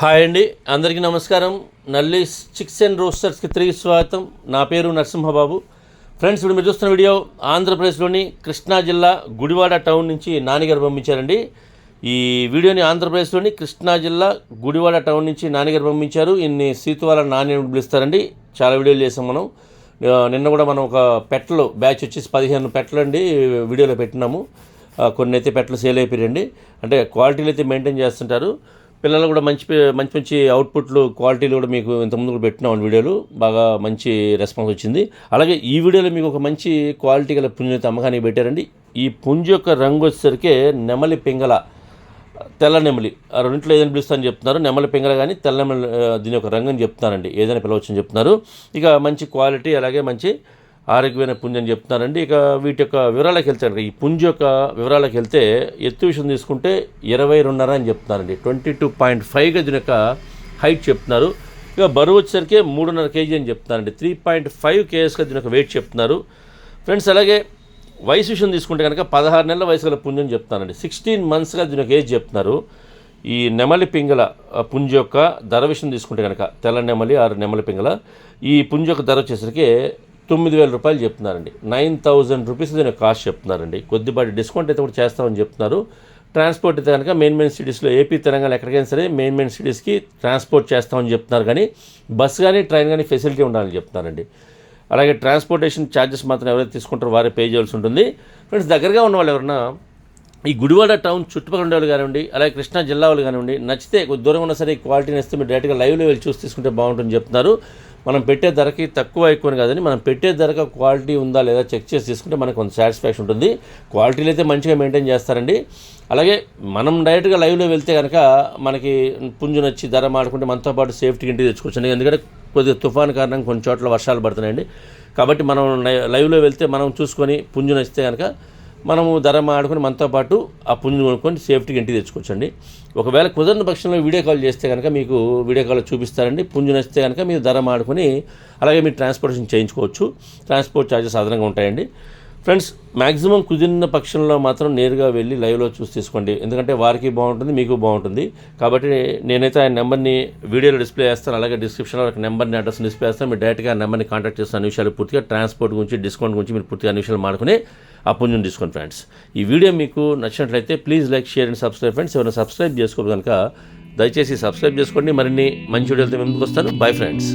Hi అండి. అందరికీ నమస్కారం. నల్లి చిక్స్ అండ్ రోస్టర్స్కి తిరిగి స్వాగతం. నా పేరు నరసింహబాబు. ఫ్రెండ్స్ ఇప్పుడు మీరు చూస్తున్న వీడియో ఆంధ్రప్రదేశ్లోని కృష్ణా జిల్లా గుడివాడ టౌన్ నుంచి నాన్నగారు పంపించారండి. ఈ వీడియోని ఆంధ్రప్రదేశ్లోని కృష్ణా జిల్లా గుడివాడ టౌన్ నుంచి నాన్నగారు పంపించారు. ఇన్ని సీతువాల నాని పిలుస్తారండి. చాలా వీడియోలు చేసాం మనం. నిన్న కూడా మనం ఒక పెట్టలు బ్యాచ్ వచ్చేసి పదిహేను పెట్టలు అండి వీడియోలో పెట్టినాము. కొన్ని అయితే పెట్టలు సేల్ అయిపోయారండి అంటే క్వాలిటీలు అయితే మెయింటైన్ చేస్తుంటారు. పిల్లలు కూడా మంచి మంచి మంచి అవుట్పుట్లు క్వాలిటీలు కూడా మీకు ఇంతకుముందు కూడా పెట్టినాం వీడియోలు. బాగా మంచి రెస్పాన్స్ వచ్చింది. అలాగే ఈ వీడియోలో మీకు ఒక మంచి క్వాలిటీ గల పుంజు అమ్మకానికి పెట్టారండి. ఈ పుంజు యొక్క రంగు వచ్చేసరికి నెమలి పింగళ తెల్ల నెమలి. ఆ రెండింటిలో ఏదైనా పిలుస్తానని చెప్తున్నారు. నెమలి పింగల కానీ తెల్ల నెమలి దీని యొక్క రంగు అని చెప్తున్నారండి. ఏదైనా పిలవచ్చని చెప్తున్నారు. ఇక మంచి క్వాలిటీ అలాగే మంచి ఆరోగ్యమైన పుంజు అని చెప్తున్నారండి. ఇక వీటి యొక్క వివరాలకు వెళ్తాను ఈ పుంజు యొక్క వివరాలకు వెళ్తే ఎత్తు విషయం తీసుకుంటే ఇరవై రెండున్నర అని చెప్తున్నారండి. ట్వంటీ టూ పాయింట్ ఫైవ్గా దీని యొక్క హైట్ చెప్తున్నారు. ఇక బరువు వచ్చేసరికి మూడున్నర కేజీ అని చెప్తున్నారండి. త్రీ పాయింట్ ఫైవ్ కేఎస్గా దీని యొక్క వెయిట్ చెప్తున్నారు. ఫ్రెండ్స్ అలాగే వయసు విషయం తీసుకుంటే కనుక పదహారు నెలల వయసు గల పుంజు చెప్తానండి సిక్స్టీన్ మంత్స్గా దీని యొక్క ఏజ్ చెప్తున్నారు. ఈ నెమలి పింగల పుంజ యొక్క ధర విషయం తీసుకుంటే కనుక తెల్ల నెమలి ఆరు నెమలి పింగల ఈ పుంజు యొక్క ధర వచ్చేసరికి తొమ్మిది వేల రూపాయలు చెప్తున్నారండి. నైన్ థౌజండ్ రూపీస్ దీని కాస్ట్ చెప్తున్నారండి. కొద్దిపాటి డిస్కౌంట్ అయితే కూడా చేస్తామని చెప్తున్నారు. ట్రాన్స్పోర్ట్ అయితే కనుక మెయిన్ మెయిన్ సిటీస్లో ఏపీ తెలంగాణ ఎక్కడికైనా సరే మెయిన్ మెయిన్ సిటీస్కి ట్రాన్స్పోర్ట్ చేస్తామని చెప్తున్నారు. కానీ బస్ కానీ ట్రైన్ కానీ ఫెసిలిటీ ఉండాలని చెప్తున్నారండి. అలాగే ట్రాన్స్పోర్టేషన్ ఛార్జెస్ మాత్రం ఎవరైతే తీసుకుంటారో వారే పే చేయాల్సి ఉంటుంది. ఫ్రెండ్స్ దగ్గరగా ఉన్న వాళ్ళు ఎవరన్నా ఈ గుడివాడ టౌన్ చుట్టుపక్కల ఉండేవాళ్ళు కానివ్వండి అలాగే కృష్ణా జిల్లా వాళ్ళు కానివ్వండి నచ్చితే కొద్ది దూరం సరే ఈ క్వాలిటీని ఇస్తే మీరు డైరెక్ట్గా లైవ్లో వెళ్ళి చూసి తీసుకుంటే బాగుంటుందని చెప్తున్నారు. మనం పెట్టే ధరకి తక్కువ ఎక్కువ అని కాదని మనం పెట్టే ధరకు క్వాలిటీ ఉందా లేదా చెక్ చేసి తీసుకుంటే మనకు కొంత సాటిస్ఫాక్షన్ ఉంటుంది. క్వాలిటీలు అయితే మంచిగా మెయింటైన్ చేస్తారండి. అలాగే మనం డైరెక్ట్గా లైవ్లో వెళ్తే కనుక మనకి పుంజు నచ్చి ధర మాడుకుంటే మనతో పాటు సేఫ్టీ ఇంటికి తెచ్చుకోవచ్చు ఎందుకంటే కొద్దిగా తుఫాన్ కారణంగా కొన్ని చోట్ల వర్షాలు పడుతున్నాయండి. కాబట్టి మనం లై- లైవ్లో వెళ్తే మనం చూసుకొని పుంజు నచ్చితే కనుక మనము ధర మాడుకొని మనతో పాటు ఆ పుంజు కొనుక్కొని సేఫ్టీగా ఇంటికి తెచ్చుకోవచ్చండి. ఒకవేళ కుదరని పక్షంలో వీడియో కాల్ చేస్తే కనుక మీకు వీడియో కాల్ చూపిస్తారండి. పుంజుని వస్తే కనుక మీరు ధర మాడుకొని అలాగే మీరు ట్రాన్స్పోర్టేషన్ చేయించుకోవచ్చు. ట్రాన్స్పోర్ట్ ఛార్జెస్ అదనంగా ఉంటాయండి. ఫ్రెండ్స్ మ్యాక్సిమం కుదిరిన పక్షంలో మాత్రం నేరుగా వెళ్ళి లైవ్లో చూసి తీసుకోండి. ఎందుకంటే వారికి బాగుంటుంది మీకు బాగుంటుంది. కాబట్టి నేనైతే ఆయన నెంబర్ని వీడియోలో డిస్ప్లే చేస్తాను. అలాగే డిస్క్రిప్షన్లో ఒక నెంబర్ని అడ్రస్ని డిస్ప్లే చేస్తాను. మీరు డైరెక్ట్గా ఆ నెంబర్ని కాంటాక్ట్ చేస్తాను అన్ని విషయాలు పూర్తిగా ట్రాన్స్పోర్ట్ గురించి డిస్కౌంట్ గురించి మీరు పూర్తిగా అన్ని విషయాలు మాడుకుని ఆ పుంజుని తీసుకోండి ఫ్రెండ్స్. ఈ వీడియో మీకు నచ్చినట్లయితే please like share and subscribe friends. ఎవరైనా సబ్స్క్రైబ్ చేసుకోవాలి కనుక దయచేసి సబ్స్క్రైబ్ చేసుకోండి. మరిన్ని మంచి వీడియోలతో ముందుకు వస్తాను. Bye friends.